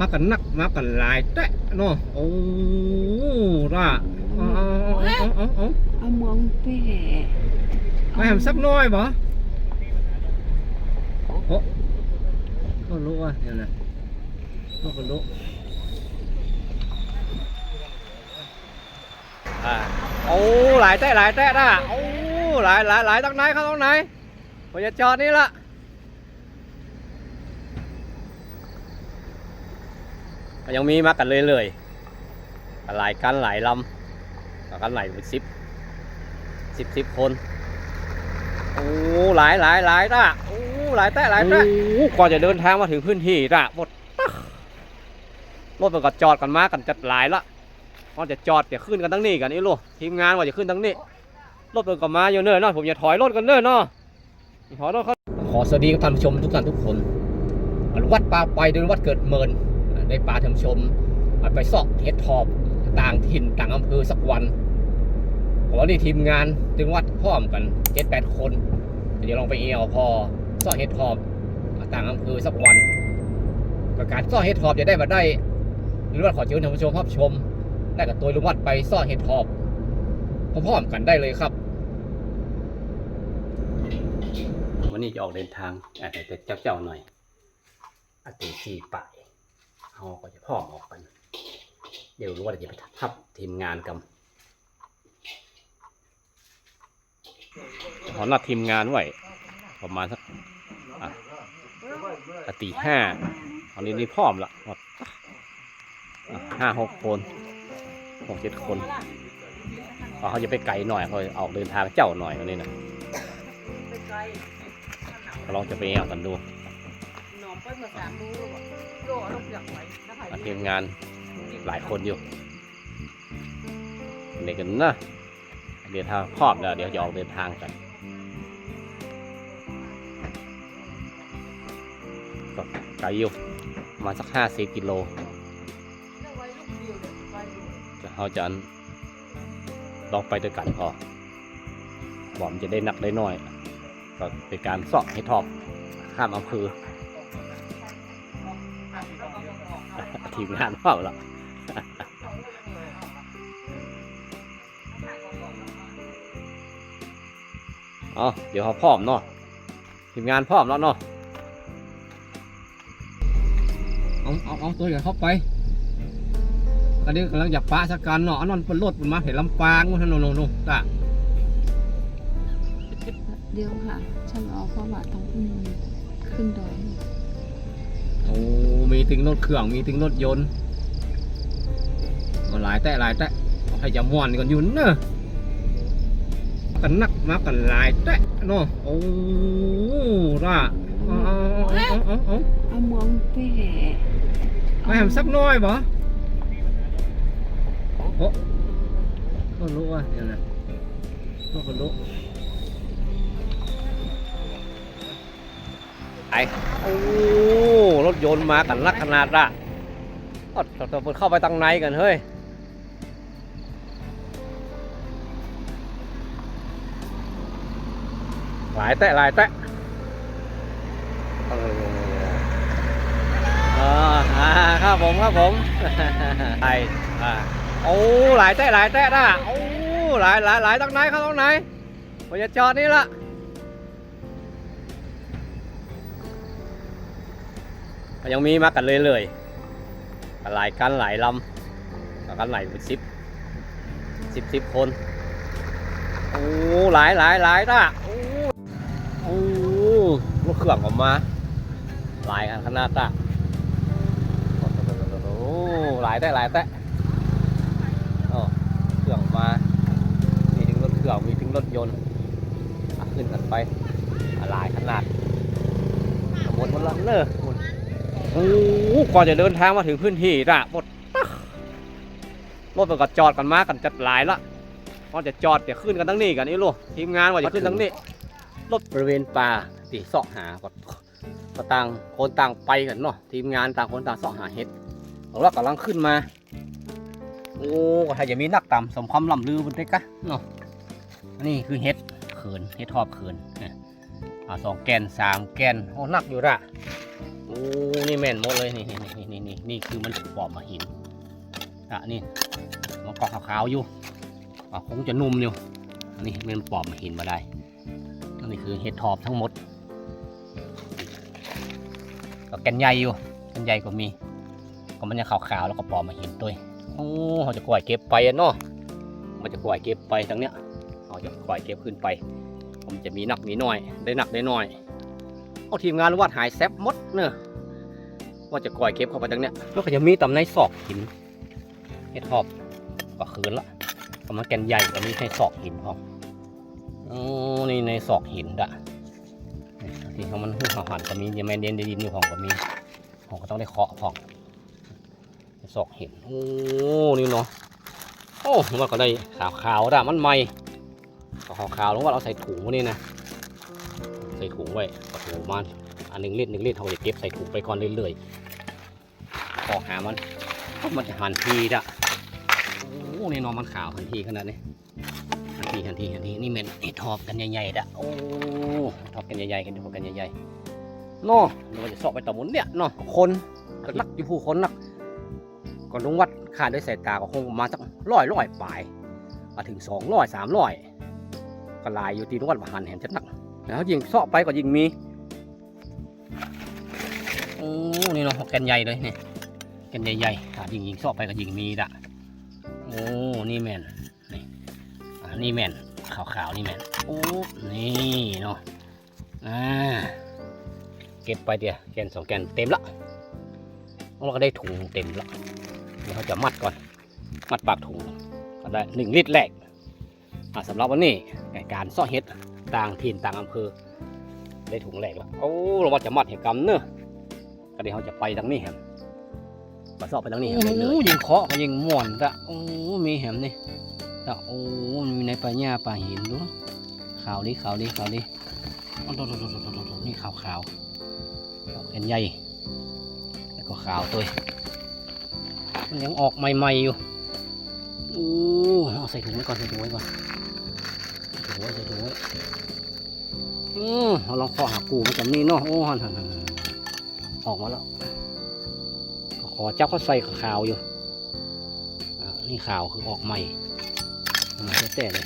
มากันนักมากันหลายแตะเนาะโอ้ร่าเอาเอาเอาเอาเอาเอามองเป้มาแหมสักหน้อยบ่โอ้ก็รู้ว่าเดี๋ยวนะก็รู้อ่าโอ้หลายแตะหลายแตะน่ะโอ้หลายหลายหลายตั้งไหนเขาตั้งไหนผมจะจอดนี่ละ ยังมีมากันเลยเลยๆหลายกันหลายลำกันหลายสิบสิบสิบคนโอ้หลายหลายหลายตะโอ้หลายแตะหลายแตะโอ้ก่อนจะเดินทางมาถึงพื้นที่ตะหมดรถมันก็จอดกันมากันจัดหลายละก่อนจะจอดจะขึ้นกันตั้งนี้กันนี่ลูกทีมงานว่าจะขึ้นตั้งนี้รถมันก็มาอยู่เนิ่นเนาะผมจะถอยรถกันเนิ่นเนาะถอยรถเขาขอสวัสดีท่านผู้ชมทุกท่านทุกคนวัดป่าไปโดยวัดเกิดเมิน ได้ป่าท่านผู้ชม ไปซอกเฮ็ดทอบต่างถิ่นต่างอำเภอสักวันขอนี่ทีมงานถึงวัดพร้อมกันเจ็ดแปดคน เดี๋ยวลองไปเอวพอซ่อเฮดทอบต่างอำเภอสักวันกับการซ่อเฮดทอบจะได้มาได้หรือว่าขอเชิญท่านผู้ชมรับชม ได้กับตัวลุงวัดไปซ่อเฮดทอบพร้อมๆกันได้เลยครับวันนี้จะออกเดินทางแต่เจ้าเจ้าๆหน่อยอาตีสี่ปลาย เขาก็จะพร้อมออกกัน เดี๋ยวรู้ว่าจะไปทับทีมงานกันขอนัดทีมงานไว้ประมาณสักอะอะตีห้าตอนนี้นี่พร้อมละหมดอะห้าหกคนหกเจ็ดคนเพราะเขาจะไปไกลหน่อยเขาออกเดินทางเจ้าหน่อยวันนี้นะลองจะไปเอากันดูหนอมไปมาสามมือ ทีมงานหลายคนอยู่เด็กกันนะเดี๋ยวถ้าพร้อมแล้ว เดี๋ยวจะออกเดินทางกันก็ไกลอยู่ประมาณสักห้าสิบกิโลจะเขาจะลองไปด้วยกันพอบอกมันจะได้หนักได้น้อย ก็เป็นการเสาะให้ทอบข้ามอำเภอ ทีมงานเปล่าละเอาเดี๋ยวเขาพร้อมเนาะทีมงานพร้อมแล้วเนาะเอาเอาเอาตัวเดี๋ยวเข้าไปอันนี้กำลังอยากปะสักการเนาะอันนั้นเป็นรถมันมาเห็นลำปางมันโนโนโนตาเดี๋ยวค่ะ ฉันเอาเพราะว่าต้องอืมขึ้นดอยโอ้มีถึงรถเครื่องมีถึงรถยนต์มาหลายแต่หลายแต่เอาให้จะม่วนกันอยู่เนอะกันนักมากันหลายแต่เนาะโอ้ร่าเอาเอาเอาเอาเอาเอามองเป้มาแหมสักหน้อยบ่โอ้ก็รู้ว่าเดี๋ยวนะก็รู้ ไอโอ้รถยนต์มากันนักขนาดละก็ต้องเข้าไปตังในกันเฮ้ยหลายแตะหลายแตะเอออ่าอ่าครับผมครับผมไออ่าโอ้หลายแตะหลายแตะนะโอ้หลายหลายหลายตั้งไหนเขาตั้งไหนผมจะจอดนี่ละ ยังมีมากันเลยเลยๆหลายกันหลายลำกันหลายสิบสิบสิบคน โอ้หลายหลายหลายนะโอ้โอ้รถเครื่องออกมา หลายกันขนาดนะโอ้หลายแต่หลายแต่โอ้เครื่องมา มีถึงรถเครื่องมีถึงรถยนต์ขึ้นกันไปหลายขนาดหมดหมดแล้วเนอะหม โอ้ก่อนจะเดินทางมาถึงพื้นที่นะหมดตั๊กรถมันก็จอดกันมากันจัดหลายละก่อนจะจอดจะขึ้นกันตั้งนี้กันนี่ลูกทีมงานว่าจะขึ้นตั้งนี้รถบริเวณป่าตีเสาะหาก็ก็ต่างคนต่างไปกันเนาะทีมงานต่างคนต่างเสาะหาเห็ดเอาละกำลังขึ้นมาโอ้ก็ถ้าจะมีนักต่ำสมความล่ำลือบนเด็กกะเนาะนนี้คือเห็ดเขินเห็ดทอบเขินเนี่ย สองแกนสามแกนโอ้หนักอยู่ละโอ้นี่แม่นหมดเลยนี่นี่นี่นี่นี่นี่คือมันปอบมาหินอะนี่มันเกาะขาวๆอยู่อะคงจะนุ่มอยู่อันนี้มันปอบมาหินมาได้นนี้คือเห็ดทอบทั้งหมดก็แกนใหญ่อยู่แกนใหญ่ก็มี ก็มันจะขาวๆแล้วก็ปอบมาหินด้วยโอ้เขาจะกล่อยเก็บไปเนาะมันจะกล่อยเก็บไปทั้งเนี้ยเขาจะกล่อยเก็บขึ้นไป ผมจะมีหนักมีน้อย ได้หนักได้น้อย เอาทีมงานวาดหายแซบมดเนอะว่าจะก่อยเก็บเข้าไปตรงเนี้ยแล้วก็จะมีตำในศอกหินเห็ดหอบก็คืนละก็มาแกนใหญ่ก็มีในศอกหินพร้อมโอ้นี่ในศอกหินดะที่เขามันหัวหันก็มียังไม่เด่นด้ดินอยู่ของก็มีของก็ต้องได้เคาะพองศอกหินโอ้นี่เนาะโอ้มันก็ได้ขาวๆดะมันใหม่ ขาวๆแล้วว่าเราใส่ถุงว้นี่นะ ใส่ถุงไว้ถุงมันอันหนึ่งลิตรหนึ่งลิตรเราจะเก็บใส่ถุงไปก่อนเรื่อยๆพอหามันมันจะหันทีดะโอ้ในนอนมันขาวหันทีขนาดนี้หันทีหันทีหันทีนี่เหม็นไอ้ทอบกันใหญ่ๆดะโอ้ทอบกันใหญ่ๆกันทอบกันใหญ่ๆเนาะเราจะสอบไปต่อมุนเนี่ยเนาะคนก็นักอยู่ผู้คนนักก็ลงวัดขาดด้วยสายตาก็คงมาสักร้อยร้อยปลายมาถึงสองร้อยสามร้อย ก็ลายอยู่ที่นวดหันเห็นจะหนักแล้วยิงเสาะไปก็ยิงมีโอ้นี่เนาะแกนใหญ่เลยนี่แกนใหญ่ๆถ้ายิงยิงเสาะไปก็ยิงมีละโอ้นี่แมนนี่อานี่แมนขาวๆนี่แมนโอ้นี่เนาะอ่าเก็บไปเดียวแกนสองแกนเต็มละเราก็ได้ถุงเต็มละเดี๋ยวเขาจะมัดก่อน มัดปากถุงก็ได้หนึ่งลิตรแรกสำหรับวันนี้ การซ่อเห็ดต่างถิ่นต่างอำเภอ ได้ถุงแรกแล้วโอ้เราว่าจะมัดเห็ดกำเนอะก็เดี๋ยวเราจะไปทางนี้ครับมาซ่อไปทางนี้ครับเลยยิงเคาะก็ยิงม่วนละโอ้มีแหมนี่ละโอ้มีในป่าหญ้าป่าหินด้วยขาวนี่ขาวนี่ขาวนี่โอ้โดดโดดโดดโดดโดดนี่ขาวขาวเห็นใหญ่แล้วก็ขาวตัวมันยังออกใหม่ๆอยู่โอ้เอาใส่ถุงไว้ก่อนใส่ถุงไว้ก่อน ใส่ถุงไว้ใส่ถุงไว้อืมเราลองคาะหากูมันจะมีเนาะโอ้หันหันหันออกมาแล้วขอเจ้าเขาใส่ขาวอยู่นี่ขาวคือออกใหม่เอามาแต่เลย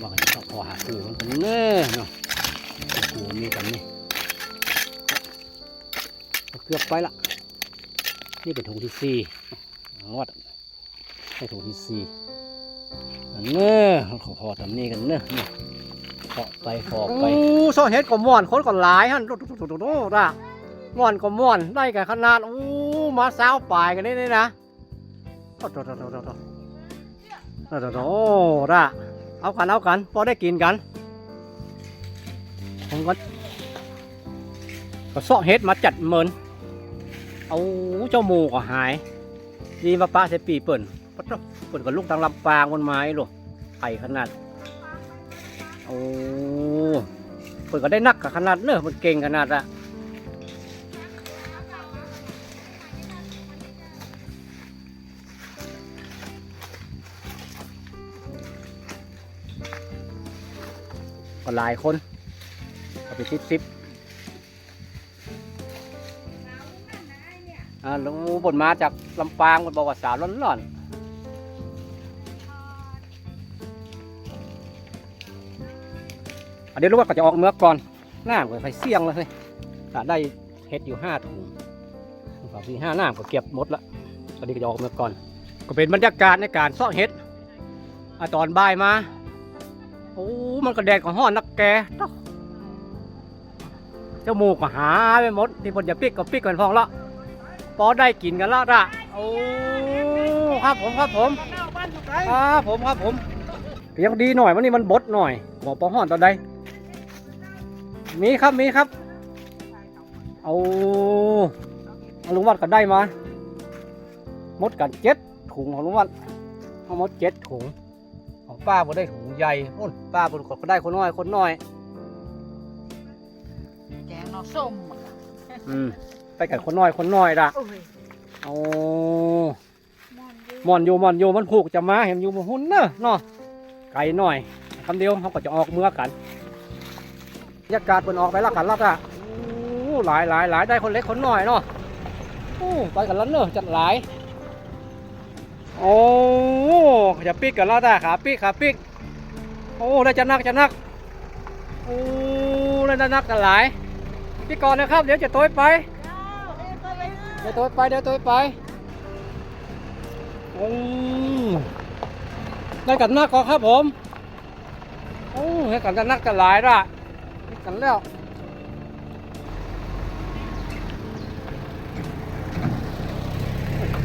ว่ากันจะขอหากูมันกันเน่เนาะกูมีกันนี่เกือบไปละนี่เป็นถุงที่สี่วัดให้ถุงที่สี่ เน้อขอพอทำนี่กันเน้อนี่เกาะไปฟอกไปโอ้โซเฮ็ดก็ม่วนคนก็หลายฮั่นโตโตโตโตโตด่ะม่วนก็ม่วนได้กันขนาดโอ้มาสาวปลายกันนี่นี่นะโตโตโตโตโตโตโตโตโตด่ะเอากันเอากันพอได้กินกันผมก็ก็ซาะเฮ็ดมาจัดเมินเอาเจ้าหมูก็หายดีมาป้าใส่ปีเปิ่น ปะเปิ่นกับลูกทางลำปางบนไม้หรอไผ่ขนาด โอ้เปิ่นก็ได้นักกับขนาดเนอะมันเก่งขนาดอะก็หลายคนเอาไปซิบซิบอ่าลุงบนมาจากลำปางบนบอกว่าสาวร้อนๆ อันนี้รู้ว่าก็จะออกเมือกก่อนหน้าก็ไปเสี่ยงเลยถ้าได้เฮ็ดอยู่ห้าถุงสองสี่ห้าหน้าก็เก็บหมดละอันนี้ก็จะออกเมือกก่อน ก็เป็นบรรยากาศในการซ่อเฮ็ดอตอนบ่ายมาโอ้มันก็แดดก็ห้อนนักแกเจ้าหมูก็หาไปหมดที่บนจะปิกก็ปิกกันพองละพอได้กินกันแล้วละโอ้ครับผมครับผมครับผมครับผมเพียงดีหน่อยวันนี้มันบดหน่อยบอกปอห่อนตอนใด มีครับมีครับเอาเอาลุงวัดก็ได้มาหมดกันเจ็ดถุงของลุงวัดเอาหมดเจ็ดถุง ของป้าบ่ได้ถุงใหญ่โอ้นป้าบ่ก็ได้คนน้อยคนน้อย แกงนอส้มอืมไปกันคนน้อยคนน้อยละโอ้ยเอาหมอนอยู่หมอนอยู่มันผูกจะมาเห็นอยู่บนหุ่นเนอะเนาะไก่หน่อยคำเดียวเขาก็จะออกเมื่อกันบรร ยากาศมันออกไปล้วกันล้วอะโอ้หลายหลายหลายได้คนเล็กคนน้อยเนาะโอ้ไปกันแล้วเนอะจัดหลาย โอ้จะปิกกันแล้วได้ขาปิกขาปิกโอ้ได้จะนักจะนักโอ้ได้จะนักกันหลายพี่ก่อนนะครับ เดี๋ยวจะต้ยไปเดี๋ยวต้ยไปเดี๋ยวต้ยไปโอ้ได้กันนักก็ครับผมโอ้ให้กันจะนักกันหลายละ กันแล้ว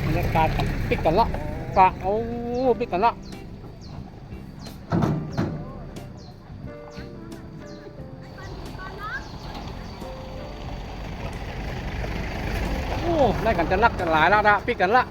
บรรยากาศปิกกันละกะโอ้ปิกกันละโอ้ได้กันจะนักกันหลายแล้วนะปิกกันละ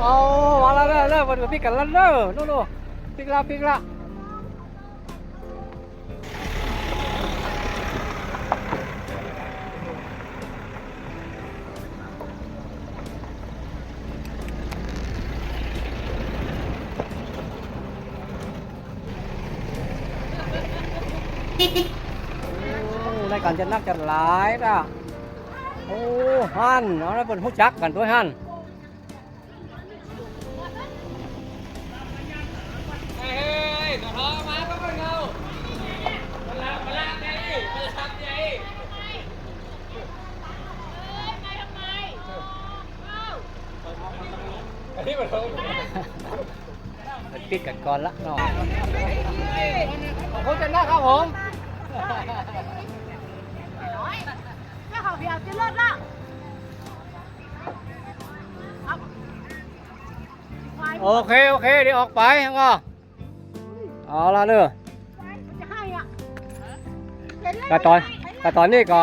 เอา มาแล้วเด้อเด้อมาปิกันแล้วเด้อนู่นๆปิกละปิกละในการจะนักจะหลายนะโอ้ฮันเอาแล้เป็นหูจักกันด้วยฮันเฮ้ยขอมาก็เป็นเงามาลามาลาไงมาลาไงอันนี้มันเท่าปิด กันก่อนละเนาะขอบคุณจันนะครับผมแม่เขาเพียกินรถละโอเค โอเค เดี๋ยวออกไปฮังก็เอาละเนอะจะให้อะกะตอนกะตอนนี้ก็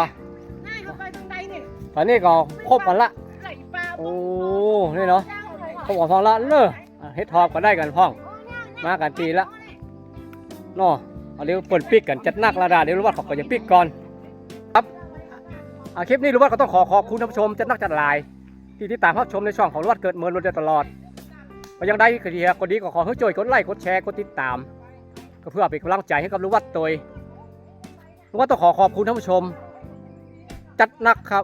ง่ายเข้าไปตรงใดนี่ตอนนี้ก็ครบกันละไหลปลาโอ้ นี่เนาะครบกันพอละเนอะอะเฮ็ดทอบก็ได้กันพ่อง มากันทีละนาะเอาเดี๋ยวเปิดปิกกันจัดนักระดาเดี๋ยวรู้ว่าเขาก็จะปิกก่อนครับอาคลิปนี้รู้ว่าก็ต้องขอขอบคุณท่านผู้ชมจัดนักจัดลาย ที่ติดตามรับชมในช่องของรู้วดเกิดเมินรวดเดียตลอดก็ยังได้ก็ดีก็ดีก็ขอให้ช่วยกดไลค์กดแชร์กดติดตาม ก็เพื่อเป็นกำลังใจให้กับรู้วัดตัวรู้ว่าต้องขอขอบคุณท่านผู้ชม จัดนักครับ